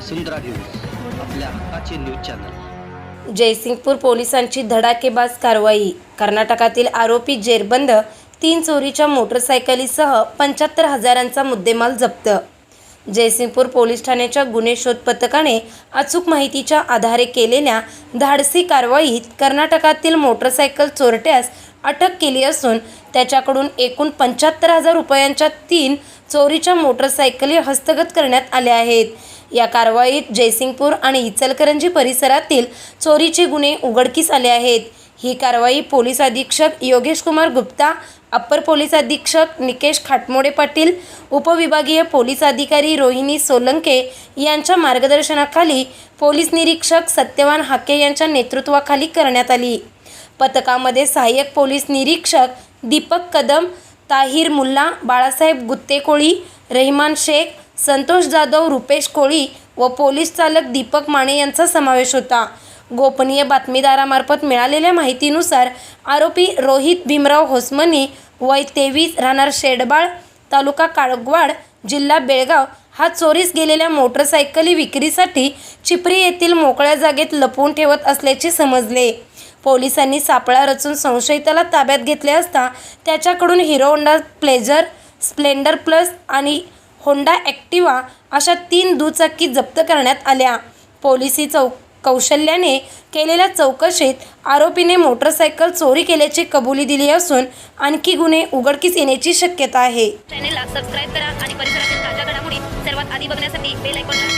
वसुंधरा news आपल्या हक्काचे news channel. Jaysingpur पोलिसांची धडाकेबाज कारवाई. कर्नाटकातील आरोपी जेरबंद तीन चोरीच्या मोटरसायकलीसह पंच्याहत्तर हजारांचा मुद्देमाल जप्त. जयसिंगपूर पोलीस ठाण्याच्या गुन्हे शोध पथकाने अचूक माहितीच्या आधारे केलेल्या धाडसी कारवाईत कर्नाटकातील मोटरसायकल चोरट्यास अटक केली असून त्याच्याकडून एकूण पंच्याहत्तर हजार रुपयांच्या तीन चोरीच्या मोटरसायकली हस्तगत करण्यात आल्या आहेत. या कारवाईत जयसिंगपूर आणि इचलकरंजी परिसरातील चोरीचे गुन्हे उघडकीस आले आहेत. ही कारवाई पोलीस अधीक्षक योगेश कुमार गुप्ता अप्पर पोलीस अधीक्षक निकेश खाटमोडे पाटील उपविभागीय पोलीस अधिकारी रोहिणी सोलंके यांच्या मार्गदर्शनाखाली पोलीस निरीक्षक सत्यवान हाके यांच्या नेतृत्वाखाली करण्यात आली. पथकामध्ये सहाय्यक पोलीस निरीक्षक दीपक कदम ताहिर मुल्ला बाळासाहेब गुत्तेकोळी रहिमान शेख संतोष जाधव रुपेश कोळी व पोलीस चालक दीपक माने यांचा समावेश होता. गोपनीय बातमीदारामार्फत मिळालेल्या माहितीनुसार आरोपी रोहित भीमराव होसमनी वय तेवीस राहणार शेडबाळ तालुका काळगवाड जिल्हा बेळगाव हा चोरीस गेलेल्या मोटरसायकली विक्रीसाठी चिपरी येथील मोकळ्या जागेत लपवून ठेवत असल्याचे समजले. पोलिसांनी सापळा रचून संशयिताला ताब्यात घेतले असता त्याच्याकडून Hero Honda Pleasure Splendor Plus आणि होंडा ॲक्टिवा अशा तीन दुचाकी जप्त करण्यात आल्या. पोलिसी चौ कौशल्याने केलेल्या चौकशीत आरोपीने मोटरसायकल चोरी केल्याची कबुली दिली असून आणखी गुन्हे उघडकीस येण्याची शक्यता आहे. चॅनेलला सबस्क्राईब करा आणि परिसरातील ताज्या घडामोडी सर्वात आधी बघण्यासाठी बेल आयकॉनला